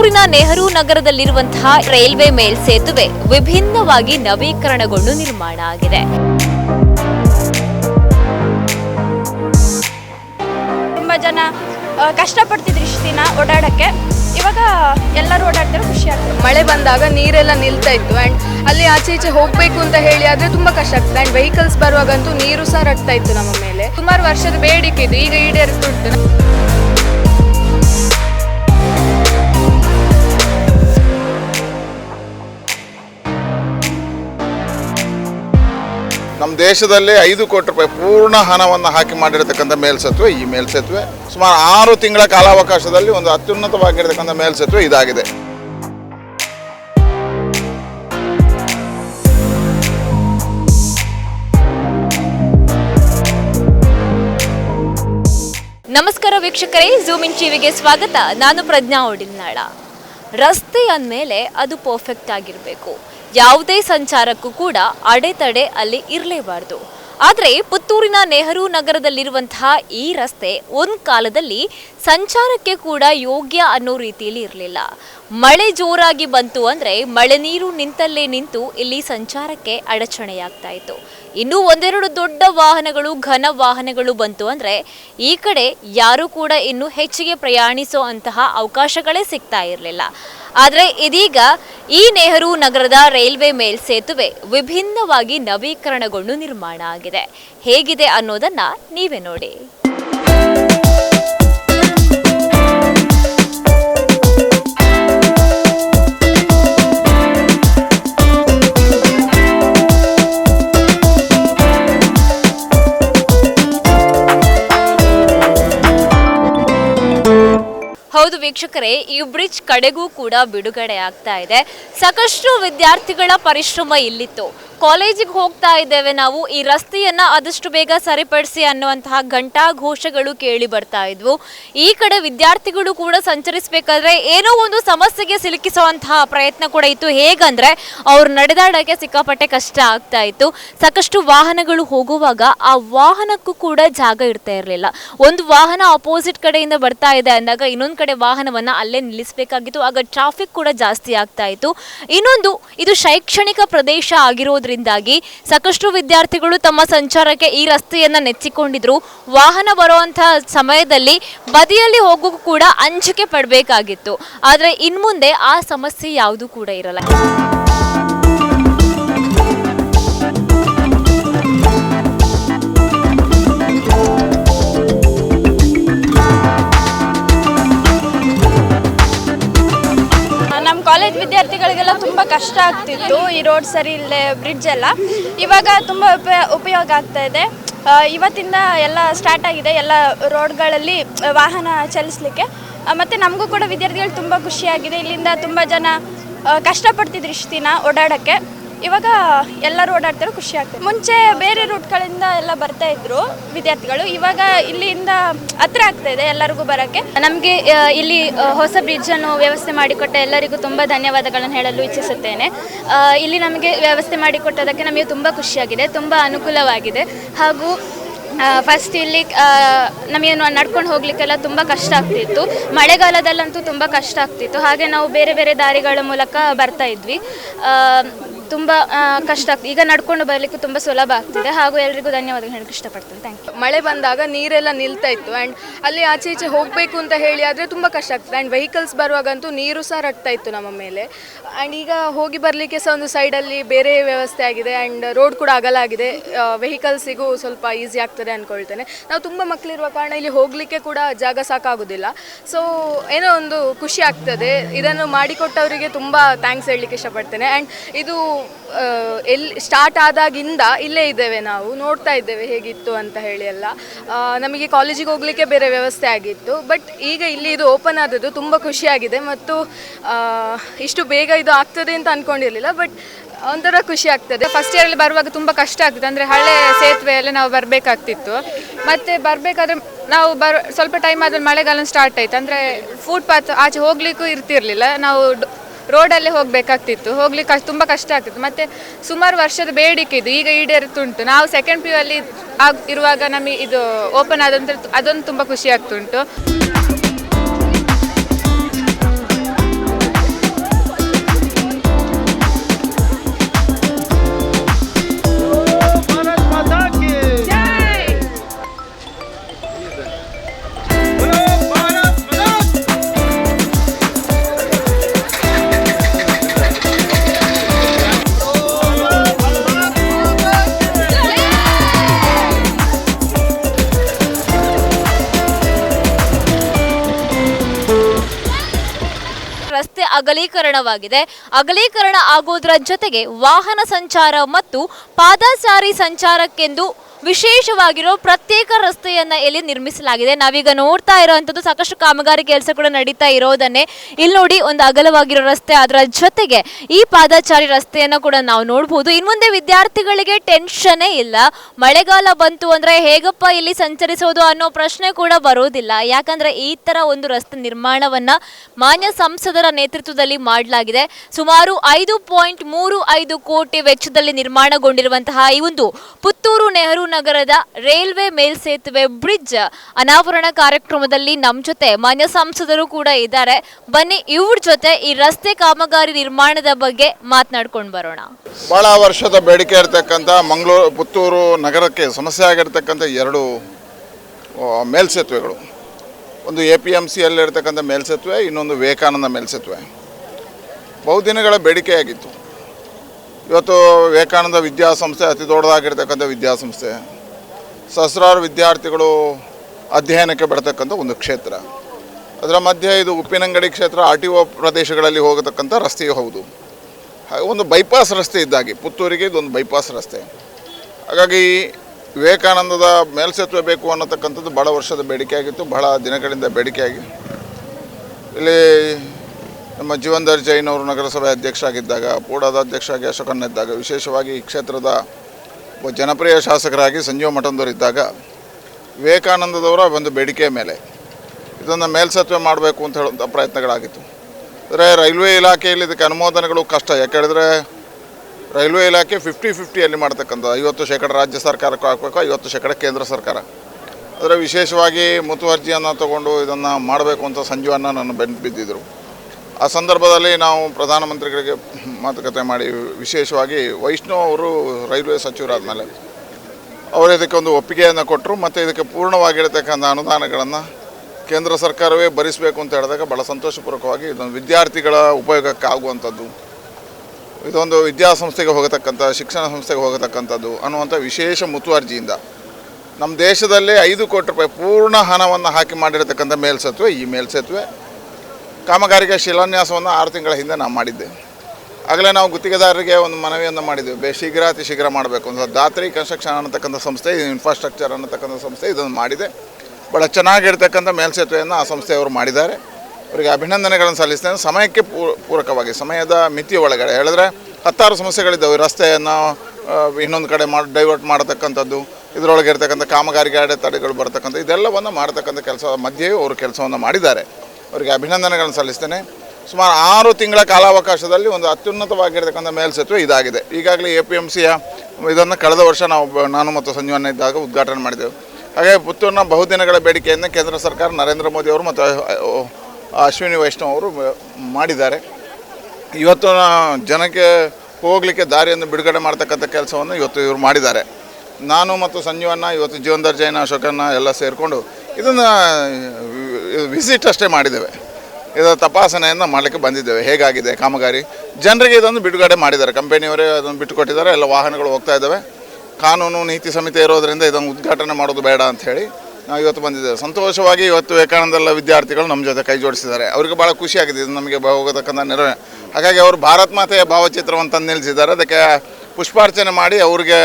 ಪುತ್ತೂರಿನ ನೆಹರು ನಗರದಲ್ಲಿರುವಂತಹ ರೈಲ್ವೆ ಮೇಲ್ಸೇತುವೆ ವಿಭಿನ್ನವಾಗಿ ನವೀಕರಣಗೊಂಡು ನಿರ್ಮಾಣ ಆಗಿದೆ. ತುಂಬ ಜನ ಕಷ್ಟಪಡ್ತಿದ್ರು ಇಷ್ಟು ದಿನ ಓಡಾಡಕ್ಕೆ. ಇವಾಗ ಎಲ್ಲರೂ ಓಡಾಡ್ತಾರೆ ಖುಷಿ ಆಗ್ತದೆ. ಮಳೆ ಬಂದಾಗ ನೀರೆಲ್ಲ ನಿಲ್ತಾ ಇತ್ತು. ಆ್ಯಂಡ್ ಅಲ್ಲಿ ಆಚೆ ಈಚೆ ಹೋಗಬೇಕು ಅಂತ ಹೇಳಿ ಆದರೆ ತುಂಬ ಕಷ್ಟ ಆಗ್ತದೆ ಆ್ಯಂಡ್ ವೆಹಿಕಲ್ಸ್ ಬರುವಾಗಂತೂ ನೀರು ಸಹ ರಟ್ತಾ ಇತ್ತು ನಮ್ಮ ಮೇಲೆ. ಸುಮಾರು ವರ್ಷದ ಬೇಡಿಕೆ ಇದು ಈಗ ಈಡೇರುತ್ತುಂಟು ನಮ್ಮ ದೇಶದಲ್ಲಿ ಐದು ಕೋಟಿ ರೂಪಾಯಿ ಪೂರ್ಣ ಹಣವನ್ನು ಹಾಕಿ ಮಾಡಿರತಕ್ಕಂಥ ಮೇಲ್ಸೇತುವೆ ಈ ಮೇಲ್ಸೇತುವೆ. ಸುಮಾರು ಆರು ತಿಂಗಳ ಕಾಲಾವಕಾಶದಲ್ಲಿ ಒಂದು ಅತ್ಯುನ್ನತವಾಗಿರತಕ್ಕಂಥ ಮೇಲ್ಸೇತುವೆ ಇದಾಗಿದೆ. ನಮಸ್ಕಾರ ವೀಕ್ಷಕರೇ ಝೂಮಿನ್ ಟಿವಿಗೆ ಸ್ವಾಗತ. ನಾನು ಪ್ರಜ್ಞಾ ಒಡಿಲ್ನಾಳ. ರಸ್ತೆ ಅಂದಮೇಲೆ ಅದು ಪರ್ಫೆಕ್ಟ್ ಆಗಿರಬೇಕು. ಯಾವುದೇ ಸಂಚಾರಕ್ಕೂ ಕೂಡ ಅಡೆತಡೆ ಅಲ್ಲಿ ಇರಲೇಬಾರ್ದು. ಆದರೆ ಪುತ್ತೂರಿನ ನೆಹರು ನಗರದಲ್ಲಿರುವಂತಹ ಈ ರಸ್ತೆ ಒಂದು ಕಾಲದಲ್ಲಿ ಸಂಚಾರಕ್ಕೆ ಕೂಡ ಯೋಗ್ಯ ಅನ್ನೋ ರೀತಿಯಲ್ಲಿ ಇರಲಿಲ್ಲ. ಮಳೆ ಜೋರಾಗಿ ಬಂತು ಅಂದರೆ ಮಳೆ ನೀರು ನಿಂತಲ್ಲೇ ನಿಂತು ಇಲ್ಲಿ ಸಂಚಾರಕ್ಕೆ ಅಡಚಣೆಯಾಗ್ತಾ ಇತ್ತು. ಇನ್ನೂ ಒಂದೆರಡು ದೊಡ್ಡ ವಾಹನಗಳು, ಘನ ವಾಹನಗಳು ಬಂತು ಅಂದರೆ ಈ ಕಡೆ ಯಾರೂ ಕೂಡ ಇನ್ನೂ ಹೆಚ್ಚಿಗೆ ಪ್ರಯಾಣಿಸೋ ಅಂತಹ ಅವಕಾಶಗಳೇ ಸಿಗ್ತಾ ಇರಲಿಲ್ಲ. ಆದರೆ ಇದೀಗ ಈ ನೆಹರು ನಗರದ ರೈಲ್ವೆ ಮೇಲ್ಸೇತುವೆ ವಿಭಿನ್ನವಾಗಿ ನವೀಕರಣಗೊಂಡು ನಿರ್ಮಾಣ ಆಗಿದೆ. ಹೇಗಿದೆ ಅನ್ನೋದನ್ನ ನೀವೇ ನೋಡಿ. ಹೌದು ವೀಕ್ಷಕರೇ ಈ ಬ್ರಿಡ್ಜ್ ಕಡೆಗೂ ಕೂಡ ಬಿಡುಗಡೆ ಆಗ್ತಾ ಇದೆ. ಸಾಕಷ್ಟು ವಿದ್ಯಾರ್ಥಿಗಳ ಪರಿಶ್ರಮ ಇಲ್ಲಿತ್ತು. ಕಾಲೇಜಿಗೆ ಹೋಗ್ತಾ ಇದ್ದೇವೆ ನಾವು. ಈ ರಸ್ತೆಯನ್ನ ಆದಷ್ಟು ಬೇಗ ಸರಿಪಡಿಸಿ ಅನ್ನುವಂತಹ ಘಂಟಾ ಘೋಷಗಳು ಕೇಳಿ ಬರ್ತಾ ಇದ್ವು. ಈ ಕಡೆ ವಿದ್ಯಾರ್ಥಿಗಳು ಕೂಡ ಸಂಚರಿಸಬೇಕಾದ್ರೆ ಏನೋ ಒಂದು ಸಮಸ್ಯೆಗೆ ಸಿಲುಕಿಸುವಂತಹ ಪ್ರಯತ್ನ ಕೂಡ ಇತ್ತು. ಹೇಗಂದ್ರೆ ಅವ್ರು ನಡೆದಾಡಕ್ಕೆ ಸಿಕ್ಕಾಪಟ್ಟೆ ಕಷ್ಟ ಆಗ್ತಾ ಇತ್ತು. ಸಾಕಷ್ಟು ವಾಹನಗಳು ಹೋಗುವಾಗ ಆ ವಾಹನಕ್ಕೂ ಕೂಡ ಜಾಗ ಇರ್ತಾ ಇರಲಿಲ್ಲ. ಒಂದು ವಾಹನ ಅಪೋಸಿಟ್ ಕಡೆಯಿಂದ ಬರ್ತಾ ಇದೆ ಅಂದಾಗ ಇನ್ನೊಂದು ಕಡೆ ವಾಹನವನ್ನ ಅಲ್ಲೇ ನಿಲ್ಲಿಸಬೇಕಾಗಿತ್ತು. ಆಗ ಟ್ರಾಫಿಕ್ ಕೂಡ ಜಾಸ್ತಿ ಆಗ್ತಾ ಇತ್ತು. ಇನ್ನೊಂದು, ಇದು ಶೈಕ್ಷಣಿಕ ಪ್ರದೇಶ ಆಗಿರೋದ್ರಿಂದಾಗಿ ಸಾಕಷ್ಟು ವಿದ್ಯಾರ್ಥಿಗಳು ತಮ್ಮ ಸಂಚಾರಕ್ಕೆ ಈ ರಸ್ತೆಯನ್ನ ನೆಚ್ಚಿಕೊಂಡಿದ್ರು. ವಾಹನ ಬರುವಂತಹ ಸಮಯದಲ್ಲಿ ಬದಿಯಲ್ಲಿ ಹೋಗೋ ಕೂಡ ಅಂಜಿಕೆ ಪಡಬೇಕಾಗಿತ್ತು. ಆದರೆ ಇನ್ಮುಂದೆ ಆ ಸಮಸ್ಯೆ ಯಾವುದೂ ಕೂಡ ಇರಲ್ಲ. ತುಂಬ ಕಷ್ಟ ಆಗ್ತಿತ್ತು. ಈ ರೋಡ್ ಸರಿ ಇಲ್ಲದೆ ಬ್ರಿಡ್ಜ್ ಎಲ್ಲ. ಇವಾಗ ತುಂಬ ಉಪಯ ಉಪಯೋಗ ಆಗ್ತಾ ಇದೆ. ಇವತ್ತಿಂದ ಎಲ್ಲ ಸ್ಟಾರ್ಟ್ ಆಗಿದೆ. ಎಲ್ಲ ರೋಡ್ಗಳಲ್ಲಿ ವಾಹನ ಚಲಿಸಲಿಕ್ಕೆ. ಮತ್ತು ನಮಗೂ ಕೂಡ ವಿದ್ಯಾರ್ಥಿಗಳು ತುಂಬ ಖುಷಿಯಾಗಿದೆ. ಇಲ್ಲಿಂದ ತುಂಬ ಜನ ಕಷ್ಟಪಡ್ತಿದ್ರು ಇಷ್ಟು ದಿನ ಓಡಾಡೋಕ್ಕೆ. ಇವಾಗ ಎಲ್ಲರೂ ಓಡಾಡ್ತಾರೆ ಖುಷಿ ಆಗ್ತದೆ. ಮುಂಚೆ ಬೇರೆ ರೂಟ್ಗಳಿಂದ ಎಲ್ಲ ಬರ್ತಾ ಇದ್ರು ವಿದ್ಯಾರ್ಥಿಗಳು. ಇವಾಗ ಇಲ್ಲಿಂದ ಹತ್ರ ಆಗ್ತಾ ಇದೆ ಎಲ್ಲರಿಗೂ ಬರೋಕ್ಕೆ. ನಮಗೆ ಇಲ್ಲಿ ಹೊಸ ಬ್ರಿಡ್ಜ್ ಅನ್ನು ವ್ಯವಸ್ಥೆ ಮಾಡಿಕೊಟ್ಟ ಎಲ್ಲರಿಗೂ ತುಂಬ ಧನ್ಯವಾದಗಳನ್ನು ಹೇಳಲು ಇಚ್ಛಿಸುತ್ತೇನೆ. ಇಲ್ಲಿ ನಮಗೆ ವ್ಯವಸ್ಥೆ ಮಾಡಿಕೊಟ್ಟದಕ್ಕೆ ನಮಗೆ ತುಂಬ ಖುಷಿಯಾಗಿದೆ, ತುಂಬ ಅನುಕೂಲವಾಗಿದೆ. ಹಾಗೂ ಫಸ್ಟ್ ಇಲ್ಲಿ ನಮಗೇನು ನಡ್ಕೊಂಡು ಹೋಗ್ಲಿಕ್ಕೆಲ್ಲ ತುಂಬ ಕಷ್ಟ ಆಗ್ತಿತ್ತು. ಮಳೆಗಾಲದಲ್ಲಂತೂ ತುಂಬ ಕಷ್ಟ ಆಗ್ತಿತ್ತು. ಹಾಗೆ ನಾವು ಬೇರೆ ಬೇರೆ ದಾರಿಗಳ ಮೂಲಕ ಬರ್ತಾ ಇದ್ವಿ. ತುಂಬ ಕಷ್ಟ ಆಗ್ತದೆ ಈಗ ನಡ್ಕೊಂಡು ಬರಲಿಕ್ಕೆ ತುಂಬ ಸುಲಭ ಆಗ್ತಿದೆ. ಹಾಗೂ ಎಲ್ರಿಗೂ ಧನ್ಯವಾದಗಳು ಹೇಳಕ್ಕೆ ಇಷ್ಟಪಡ್ತೇನೆ. ಥ್ಯಾಂಕ್ ಯು ಮಳೆ ಬಂದಾಗ ನೀರೆಲ್ಲ ನಿಲ್ತಾ ಇತ್ತು. ಆ್ಯಂಡ್ ಅಲ್ಲಿ ಆಚೆ ಈಚೆ ಹೋಗಬೇಕು ಅಂತ ಹೇಳಿ ಆದರೆ ತುಂಬ ಕಷ್ಟ ಆಗ್ತದೆ ಆ್ಯಂಡ್ ವೆಹಿಕಲ್ಸ್ ಬರುವಾಗಂತೂ ನೀರು ಸಹ ರಟ್ತಾ ಇತ್ತು ನಮ್ಮ ಮೇಲೆ. ಆ್ಯಂಡ್ ಈಗ ಹೋಗಿ ಬರಲಿಕ್ಕೆ ಸಹ ಒಂದು ಸೈಡಲ್ಲಿ ಬೇರೆ ವ್ಯವಸ್ಥೆ ಆಗಿದೆ. ಆ್ಯಂಡ್ ರೋಡ್ ಕೂಡ ಅಗಲ ಆಗಿದೆ. ವೆಹಿಕಲ್ಸಿಗೂ ಸ್ವಲ್ಪ ಈಸಿ ಆಗ್ತದೆ ಅಂದ್ಕೊಳ್ತೇನೆ ನಾವು ತುಂಬ ಮಕ್ಕಳಿರುವ ಕಾರಣ ಇಲ್ಲಿ ಹೋಗಲಿಕ್ಕೆ ಕೂಡ ಜಾಗ ಸಾಕಾಗೋದಿಲ್ಲ. ಸೊ ಏನೋ ಒಂದು ಖುಷಿ ಆಗ್ತದೆ. ಇದನ್ನು ಮಾಡಿಕೊಟ್ಟವರಿಗೆ ತುಂಬ ಥ್ಯಾಂಕ್ಸ್ ಹೇಳಲಿಕ್ಕೆ ಇಷ್ಟಪಡ್ತೇನೆ. ಆ್ಯಂಡ್ ಇದು ಎಲ್ಲಿ ಸ್ಟಾರ್ಟ್ ಆದಾಗಿಂದ ಇಲ್ಲೇ ಇದ್ದೇವೆ ನಾವು, ನೋಡ್ತಾ ಇದ್ದೇವೆ ಹೇಗಿತ್ತು ಅಂತ ಹೇಳಿ ಎಲ್ಲ. ನಮಗೆ ಕಾಲೇಜಿಗೆ ಹೋಗ್ಲಿಕ್ಕೆ ಬೇರೆ ವ್ಯವಸ್ಥೆ ಆಗಿತ್ತು ಬಟ್ ಈಗ ಇಲ್ಲಿ ಇದು ಓಪನ್ ಆದದ್ದು ತುಂಬ ಖುಷಿಯಾಗಿದೆ ಮತ್ತು ಇಷ್ಟು ಬೇಗ ಇದು ಆಗ್ತದೆ ಅಂತ ಅಂದ್ಕೊಂಡಿರಲಿಲ್ಲ ಬಟ್ ಒಂಥರ ಖುಷಿ ಆಗ್ತದೆ. ಫಸ್ಟ್ ಇಯರಲ್ಲಿ ಬರುವಾಗ ತುಂಬ ಕಷ್ಟ ಆಗ್ತಿತ್ತು, ಅಂದರೆ ಹಳೆ ಸೇತುವೆಯಲ್ಲೇ ನಾವು ಬರಬೇಕಾಗ್ತಿತ್ತು. ಮತ್ತು ಬರಬೇಕಾದ್ರೆ ನಾವು ಬರ್, ಸ್ವಲ್ಪ ಟೈಮ್ ಆದ್ಮೇಲೆ ಮಳೆಗಾಲ ಸ್ಟಾರ್ಟ್ ಆಯ್ತು, ಅಂದರೆ ಫುಟ್ಪಾತ್ ಆಚೆ ಹೋಗ್ಲಿಕ್ಕೂ ಇರ್ತಿರ್ಲಿಲ್ಲ, ನಾವು ರೋಡಲ್ಲೇ ಹೋಗಬೇಕಾಗ್ತಿತ್ತು. ಹೋಗ್ಲಿಕ್ಕೆ ತುಂಬ ಕಷ್ಟ ಆಗ್ತಿತ್ತು. ಮತ್ತು ಸುಮಾರು ವರ್ಷದ ಬೇಡಿಕೆ ಇದು ಈಗ ಈಡೇರುತ್ತುಂಟು ನಾವು ಸೆಕೆಂಡ್ ಪಿ ಯು ಅಲ್ಲಿ ಆಗ, ಇರುವಾಗ ನಮಗೆ ಇದು ಓಪನ್ ಆದಂತ, ಅದೊಂದು ತುಂಬ ಖುಷಿ ಆಗ್ತುಂಟು. ಅಗಲೀಕರಣವಾಗಿದೆ. ಅಗಲೀಕರಣ ಆಗೋದ್ರ ಜೊತೆಗೆ ವಾಹನ ಸಂಚಾರ ಮತ್ತು ಪಾದಚಾರಿ ಸಂಚಾರಕ್ಕೆಂದು ವಿಶೇಷವಾಗಿರೋ ಪ್ರತ್ಯೇಕ ರಸ್ತೆಯನ್ನ ಇಲ್ಲಿ ನಿರ್ಮಿಸಲಾಗಿದೆ? ನಾವೀಗ ನೋಡ್ತಾ ಇರೋವಂಥದ್ದು ಸಾಕಷ್ಟು ಕಾಮಗಾರಿ ಕೆಲಸ ಕೂಡ ನಡೀತಾ ಇರೋದನ್ನೇ ಇಲ್ಲಿ ನೋಡಿ ಒಂದು ಅಗಲವಾಗಿರೋ ರಸ್ತೆ. ಅದರ ಜೊತೆಗೆ ಈ ಪಾದಚಾರಿ ರಸ್ತೆಯನ್ನ ಕೂಡ ನಾವು ನೋಡಬಹುದು ಇನ್ನು ಮುಂದೆ ವಿದ್ಯಾರ್ಥಿಗಳಿಗೆ ಟೆನ್ಷನ್ನೇ ಇಲ್ಲ. ಮಳೆಗಾಲ ಬಂತು ಅಂದ್ರೆ ಹೇಗಪ್ಪ ಇಲ್ಲಿ ಸಂಚರಿಸೋದು ಅನ್ನೋ ಪ್ರಶ್ನೆ ಕೂಡ ಬರೋದಿಲ್ಲ. ಯಾಕಂದ್ರೆ ಈ ತರ ಒಂದು ರಸ್ತೆ ನಿರ್ಮಾಣವನ್ನ ಮಾನ್ಯ ಸಂಸದರ ನೇತೃತ್ವದಲ್ಲಿ ಮಾಡಲಾಗಿದೆ. ಸುಮಾರು ಐದು ಪಾಯಿಂಟ್ ಮೂರು ಐದು ಕೋಟಿ ವೆಚ್ಚದಲ್ಲಿ ನಿರ್ಮಾಣಗೊಂಡಿರುವಂತಹ ಈ ಒಂದು ಪುತ್ತೂರು ನೆಹರು ನಗರದ ರೈಲ್ವೆ ಮೇಲ್ಸೇತುವೆ ಬ್ರಿಡ್ಜ್ ಅನಾವರಣ ಕಾರ್ಯಕ್ರಮದಲ್ಲಿ ನಮ್ಮ ಜೊತೆ ಮಾನ್ಯ ಸಂಸದರು ಕೂಡ ಇದ್ದಾರೆ. ಬನ್ನಿ, ಇವ್ರ ಜೊತೆ ಈ ರಸ್ತೆ ಕಾಮಗಾರಿ ನಿರ್ಮಾಣದ ಬಗ್ಗೆ ಮಾತನಾಡ್ಕೊಂಡು ಬರೋಣ. ಬಹಳ ವರ್ಷದ ಬೇಡಿಕೆ ಇರತಕ್ಕಂಥ ಮಂಗಳೂರು, ಪುತ್ತೂರು ನಗರಕ್ಕೆ ಸಮಸ್ಯೆ ಆಗಿರ್ತಕ್ಕಂಥ ಎರಡು ಮೇಲ್ಸೇತುವೆಗಳು ಒಂದು ಎ ಪಿ ಎಂ ಸಿಯಲ್ಲಿರ್ತಕ್ಕಂಥ ಮೇಲ್ಸೇತುವೆ ಇನ್ನೊಂದು ವಿವೇಕಾನಂದ ಮೇಲ್ಸೇತುವೆ ಬಹುದಿನಗಳ ಬೇಡಿಕೆಯಾಗಿತ್ತು. ಇವತ್ತು ವಿವೇಕಾನಂದ ವಿದ್ಯಾಸಂಸ್ಥೆ ಅತಿ ದೊಡ್ಡದಾಗಿರ್ತಕ್ಕಂಥ ವಿದ್ಯಾಸಂಸ್ಥೆ. ಸಹಸ್ರಾರು ವಿದ್ಯಾರ್ಥಿಗಳು ಅಧ್ಯಯನಕ್ಕೆ ಬರತಕ್ಕಂಥ ಒಂದು ಕ್ಷೇತ್ರ. ಅದರ ಮಧ್ಯೆ ಇದು ಉಪ್ಪಿನಂಗಡಿ ಕ್ಷೇತ್ರ, ಆರ್ ಟಿ ಒ ಪ್ರದೇಶಗಳಲ್ಲಿ ಹೋಗತಕ್ಕಂಥ ರಸ್ತೆಯೂ ಹೌದು. ಹಾಗೆ ಒಂದು ಬೈಪಾಸ್ ರಸ್ತೆ ಇದ್ದಾಗಿ, ಪುತ್ತೂರಿಗೆ ಇದೊಂದು ಬೈಪಾಸ್ ರಸ್ತೆ. ಹಾಗಾಗಿ ವಿವೇಕಾನಂದದ ಮೇಲ್ಸೇತುವೆ ಬೇಕು ಅನ್ನತಕ್ಕಂಥದ್ದು ಭಾಳ ವರ್ಷದ ಬೇಡಿಕೆಯಾಗಿತ್ತು, ಬಹಳ ದಿನಗಳಿಂದ ಬೇಡಿಕೆಯಾಗಿ. ಇಲ್ಲಿ ನಮ್ಮ ಜೀವನ್ಧರ್ ಜೈನ್ ಅವರು ನಗರಸಭೆ ಅಧ್ಯಕ್ಷ ಆಗಿದ್ದಾಗ ಪೂಡಾದ ಅಧ್ಯಕ್ಷರಾಗಿ ಅಶೋಕನಿದ್ದಾಗ ವಿಶೇಷವಾಗಿ ಈ ಕ್ಷೇತ್ರದ ಜನಪ್ರಿಯ ಶಾಸಕರಾಗಿ ಸಂಜೀವ ಮಠಂದವರಿದ್ದಾಗ ವಿವೇಕಾನಂದದವರ ಒಂದು ಬೇಡಿಕೆಯ ಮೇಲೆ. ಇದನ್ನು ಮೇಲ್ಸತ್ವೆ ಮಾಡಬೇಕು ಅಂತ ಹೇಳುವಂಥ ಪ್ರಯತ್ನಗಳಾಗಿತ್ತು. ಆದರೆ ರೈಲ್ವೆ ಇಲಾಖೆಯಲ್ಲಿ ಇದಕ್ಕೆ ಅನುಮೋದನೆಗಳು ಕಷ್ಟ. ಯಾಕೆ ಹೇಳಿದ್ರೆ ರೈಲ್ವೆ ಇಲಾಖೆ ಫಿಫ್ಟಿ ಫಿಫ್ಟಿಯಲ್ಲಿ ಮಾಡ್ತಕ್ಕಂಥ ಐವತ್ತು ಶೇಕಡ ರಾಜ್ಯ ಸರ್ಕಾರಕ್ಕೂ ಹಾಕಬೇಕು, ಐವತ್ತು ಶೇಕಡ ಕೇಂದ್ರ ಸರ್ಕಾರ. ಆದರೆ ವಿಶೇಷವಾಗಿ ಮುತುವರ್ಜಿಯನ್ನು ತಗೊಂಡು ಇದನ್ನು ಮಾಡಬೇಕು ಅಂತ ಸಂಜೀವನ್ನ ನಾನು ಬೆನ್ನು ಬಿದ್ದಿದ್ದರು ಆ ಸಂದರ್ಭದಲ್ಲಿ ನಾವು ಪ್ರಧಾನಮಂತ್ರಿಗಳಿಗೆ ಮಾತುಕತೆ ಮಾಡಿ ವಿಶೇಷವಾಗಿ ವೈಷ್ಣವ್ ಅವರು ರೈಲ್ವೆ ಸಚಿವರಾದ ಮೇಲೆ ಅವರು ಇದಕ್ಕೆ ಒಂದು ಒಪ್ಪಿಗೆಯನ್ನು ಕೊಟ್ಟರು, ಮತ್ತು ಇದಕ್ಕೆ ಪೂರ್ಣವಾಗಿರತಕ್ಕಂಥ ಅನುದಾನಗಳನ್ನು ಕೇಂದ್ರ ಸರ್ಕಾರವೇ ಭರಿಸಬೇಕು ಅಂತ ಹೇಳಿದಾಗ ಭಾಳ ಸಂತೋಷಪೂರ್ವಕವಾಗಿ ಇದೊಂದು ವಿದ್ಯಾರ್ಥಿಗಳ ಉಪಯೋಗಕ್ಕೆ ಆಗುವಂಥದ್ದು ಇದೊಂದು ವಿದ್ಯಾಸಂಸ್ಥೆಗೆ ಹೋಗತಕ್ಕಂಥ, ಶಿಕ್ಷಣ ಸಂಸ್ಥೆಗೆ ಹೋಗತಕ್ಕಂಥದ್ದು ಅನ್ನುವಂಥ ವಿಶೇಷ ಮುತುವರ್ಜಿಯಿಂದ ನಮ್ಮ ದೇಶದಲ್ಲೇ ಐದು ಕೋಟಿ ರೂಪಾಯಿ ಪೂರ್ಣ ಹಣವನ್ನು ಹಾಕಿ ಮಾಡಿರತಕ್ಕಂಥ ಮೇಲ್ಸೇತುವೆ, ಈ ಮೇಲ್ಸೇತುವೆ ಕಾಮಗಾರಿಗೆ ಶಿಲಾನ್ಯಾಸವನ್ನು ಆರು ತಿಂಗಳ ಹಿಂದೆ ನಾವು ಮಾಡಿದ್ದೆ. ಆಗಲೇ ನಾವು ಗುತ್ತಿಗೆದಾರರಿಗೆ ಒಂದು ಮನವಿಯನ್ನು ಮಾಡಿದ್ದೇವೆ ಬೇ, ಶೀಘ್ರ ಅತಿ ಶೀಘ್ರ ಮಾಡಬೇಕು ಅಂತ. ದಾತ್ರಿ ಕನ್ಸ್ಟ್ರಕ್ಷನ್ ಅನ್ನತಕ್ಕಂಥ ಸಂಸ್ಥೆ ಇನ್ಫ್ರಾಸ್ಟ್ರಕ್ಚರ್ ಅನ್ನತಕ್ಕಂಥ ಸಂಸ್ಥೆ, ಇದನ್ನು ಮಾಡಿದೆ. ಭಾಳ ಚೆನ್ನಾಗಿರ್ತಕ್ಕಂಥ ಮೇಲ್ಸೇತುವೆಯನ್ನು ಆ ಸಂಸ್ಥೆಯವರು ಮಾಡಿದ್ದಾರೆ. ಅವರಿಗೆ ಅಭಿನಂದನೆಗಳನ್ನು ಸಲ್ಲಿಸ್ತೇನೆ. ಸಮಯಕ್ಕೆ ಪೂರಕವಾಗಿ, ಸಮಯದ ಮಿತಿ ಒಳಗಡೆ. ಹೇಳಿದ್ರೆ ಹತ್ತಾರು ಸಮಸ್ಯೆಗಳಿದ್ದಾವೆ. ರಸ್ತೆಯನ್ನು ಇನ್ನೊಂದು ಕಡೆ ಮಾಡಿ ಡೈವರ್ಟ್ ಮಾಡತಕ್ಕಂಥದ್ದು, ಇದರೊಳಗೆ ಇರ್ತಕ್ಕಂಥ ಕಾಮಗಾರಿಗೆ ಅಡೆತಡೆಗಳು ಬರ್ತಕ್ಕಂಥ, ಇದೆಲ್ಲವನ್ನು ಮಾಡತಕ್ಕಂಥ ಕೆಲಸ ಮಧ್ಯೆಯೂ ಅವರು ಕೆಲಸವನ್ನು ಮಾಡಿದ್ದಾರೆ. ಅವರಿಗೆ ಅಭಿನಂದನೆಗಳನ್ನು ಸಲ್ಲಿಸ್ತೇನೆ. ಸುಮಾರು ಆರು ತಿಂಗಳ ಕಾಲಾವಕಾಶದಲ್ಲಿ ಒಂದು ಅತ್ಯುನ್ನತವಾಗಿರ್ತಕ್ಕಂಥ ಮೇಲ್ಸೇತುವೆ ಇದಾಗಿದೆ. ಈಗಾಗಲೇ ಎ ಪಿ ಎಂ ಸಿಯ ಇದನ್ನು ಕಳೆದ ವರ್ಷ ನಾವು ನಾನು ಮತ್ತು ಸಂಜೀವನ ಇದ್ದಾಗ ಉದ್ಘಾಟನೆ ಮಾಡಿದೆವು. ಹಾಗೆ ಪುತ್ತೂರಿನ ಬಹುದಿನಗಳ ಬೇಡಿಕೆಯನ್ನು ಕೇಂದ್ರ ಸರ್ಕಾರ ನರೇಂದ್ರ ಮೋದಿ ಅವರು ಮತ್ತು ಅಶ್ವಿನಿ ವೈಷ್ಣವ್ ಅವರು ಮಾಡಿದ್ದಾರೆ. ಇವತ್ತು ಜನಕ್ಕೆ ಹೋಗಲಿಕ್ಕೆ ದಾರಿಯನ್ನು ಬಿಡುಗಡೆ ಮಾಡ್ತಕ್ಕಂಥ ಕೆಲಸವನ್ನು ಇವತ್ತು ಇವರು ಮಾಡಿದ್ದಾರೆ. ನಾನು ಮತ್ತು ಸಂಜೀವನ್ನ ಇವತ್ತು ಜೀವನ್ ಜೈನ ಅಶೋಕನ್ನ ಎಲ್ಲ ಸೇರಿಕೊಂಡು ಇದನ್ನು ವಿಸಿಟ್ ಅಷ್ಟೇ ಮಾಡಿದ್ದೇವೆ. ಇದರ ತಪಾಸಣೆಯನ್ನು ಮಾಡಲಿಕ್ಕೆ ಬಂದಿದ್ದೇವೆ. ಹೇಗಾಗಿದೆ, ಕಾಮಗಾರಿ? ಜನರಿಗೆ ಇದನ್ನು ಬಿಡುಗಡೆ ಮಾಡಿದ್ದಾರೆ. ಕಂಪನಿಯವರೇ ಅದನ್ನು ಬಿಟ್ಟುಕೊಟ್ಟಿದ್ದಾರೆ. ಎಲ್ಲ ವಾಹನಗಳು ಹೋಗ್ತಾ ಇದ್ದಾವೆ. ಕಾನೂನು ನೀತಿ ಸಮಿತಿ ಇರೋದರಿಂದ ಇದನ್ನು ಉದ್ಘಾಟನೆ ಮಾಡೋದು ಬೇಡ ಅಂತ ಹೇಳಿ ನಾವು ಇವತ್ತು ಬಂದಿದ್ದೇವೆ. ಸಂತೋಷವಾಗಿ ಇವತ್ತು ವಿವೇಕಾನಂದಲ್ಲ ವಿದ್ಯಾರ್ಥಿಗಳು ನಮ್ಮ ಜೊತೆ ಕೈ ಜೋಡಿಸಿದ್ದಾರೆ. ಅವರಿಗೆ ಭಾಳ ಖುಷಿಯಾಗಿದೆ. ಇದು ನಮಗೆ ಹೋಗತಕ್ಕಂಥ ನೆರವೇ. ಹಾಗಾಗಿ ಅವರು ಭಾರತ್ ಮಾತೆಯ ಭಾವಚಿತ್ರವನ್ನು ತಂದು ನಿಲ್ಲಿಸಿದ್ದಾರೆ. ಅದಕ್ಕೆ ಪುಷ್ಪಾರ್ಚನೆ ಮಾಡಿ ಅವರಿಗೆ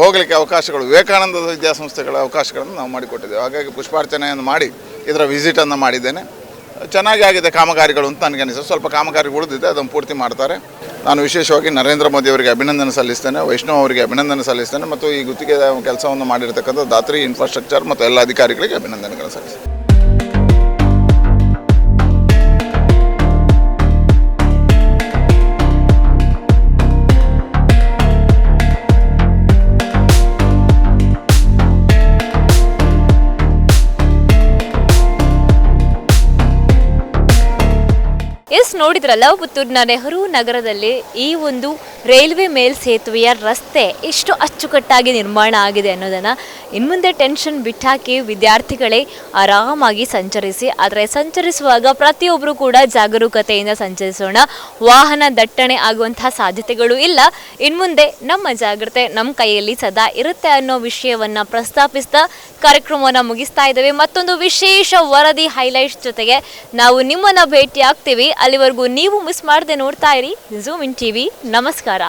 ಹೋಗಲಿಕ್ಕೆ ಅವಕಾಶಗಳು ವಿವೇಕಾನಂದ ವಿದ್ಯಾಸಂಸ್ಥೆಗಳ ಅವಕಾಶಗಳನ್ನು ನಾವು ಮಾಡಿಕೊಟ್ಟಿದ್ದೇವೆ. ಹಾಗಾಗಿ ಪುಷ್ಪಾರ್ಚನೆಯನ್ನು ಮಾಡಿ ಇದರ ವಿಸಿಟನ್ನು ಮಾಡಿದ್ದೇನೆ. ಚೆನ್ನಾಗಿ ಆಗಿದೆ ಕಾಮಗಾರಿಗಳು ಅಂತ ನನಗೆ ಅನಿಸುತ್ತೆ. ಸ್ವಲ್ಪ ಕಾಮಗಾರಿ ಉಳಿದಿದೆ, ಅದನ್ನು ಪೂರ್ತಿ ಮಾಡ್ತಾರೆ. ನಾನು ವಿಶೇಷವಾಗಿ ನರೇಂದ್ರ ಮೋದಿ ಅವರಿಗೆ ಅಭಿನಂದನೆ ಸಲ್ಲಿಸ್ತೇನೆ, ವೈಷ್ಣವ್ ಅವರಿಗೆ ಅಭಿನಂದನೆ ಸಲ್ಲಿಸ್ತೇನೆ ಮತ್ತು ಈ ಗುತ್ತಿಗೆ ಕೆಲಸವನ್ನು ಮಾಡಿರ್ತಕ್ಕಂಥ ದಾತ್ರಿ ಇನ್ಫ್ರಾಸ್ಟ್ರಕ್ಚರ್ ಮತ್ತು ಎಲ್ಲ ಅಧಿಕಾರಿಗಳಿಗೆ ಅಭಿನಂದನೆಗಳನ್ನು ಸಲ್ಲಿಸ್ತೇನೆ. ನೋಡಿದ್ರಲ್ಲ ಪುತ್ತೂರಿನ ನೆಹರು ನಗರದಲ್ಲಿ ಈ ಒಂದು ರೈಲ್ವೆ ಮೇಲ್ ಸೇತುವೆಯ ರಸ್ತೆ ಎಷ್ಟು ಅಚ್ಚುಕಟ್ಟಾಗಿ ನಿರ್ಮಾಣ ಆಗಿದೆ ಅನ್ನೋದನ್ನ ಇನ್ ಮುಂದೆ ಟೆನ್ಷನ್ ಬಿಟ್ಟಾಕಿ ವಿದ್ಯಾರ್ಥಿಗಳೇ ಆರಾಮಾಗಿ ಸಂಚರಿಸಿ, ಆದರೆ ಸಂಚರಿಸುವಾಗ ಪ್ರತಿಯೊಬ್ಬರು ಕೂಡ ಜಾಗರೂಕತೆಯಿಂದ ಸಂಚರಿಸೋಣ. ವಾಹನ ದಟ್ಟಣೆ ಆಗುವಂತಹ ಸಾಧ್ಯತೆಗಳು ಇಲ್ಲ. ಇನ್ಮುಂದೆ ನಮ್ಮ ಜಾಗ್ರತೆ ನಮ್ಮ ಕೈಯಲ್ಲಿ ಸದಾ ಇರುತ್ತೆ ಅನ್ನೋ ವಿಷಯವನ್ನ ಪ್ರಸ್ತಾಪಿಸ್ತಾ ಕಾರ್ಯಕ್ರಮವನ್ನು ಮುಗಿಸ್ತಾ ಇದ್ದೇವೆ. ಮತ್ತೊಂದು ವಿಶೇಷ ವರದಿ ಹೈಲೈಟ್ಸ್ ಜೊತೆಗೆ ನಾವು ನಿಮ್ಮನ್ನ ಭೇಟಿ ಆಗ್ತೀವಿ ಅಲ್ಲಿವರೆಗೂ ಅಲ್ಲಿವರೆಗೂ ನೀವು ಮಿಸ್ ಮಾಡದೆ ನೋಡ್ತಾ ಇರಿ. ಝೂಮ್ ಇನ್ ಟಿವಿ ನಮಸ್ಕಾರ.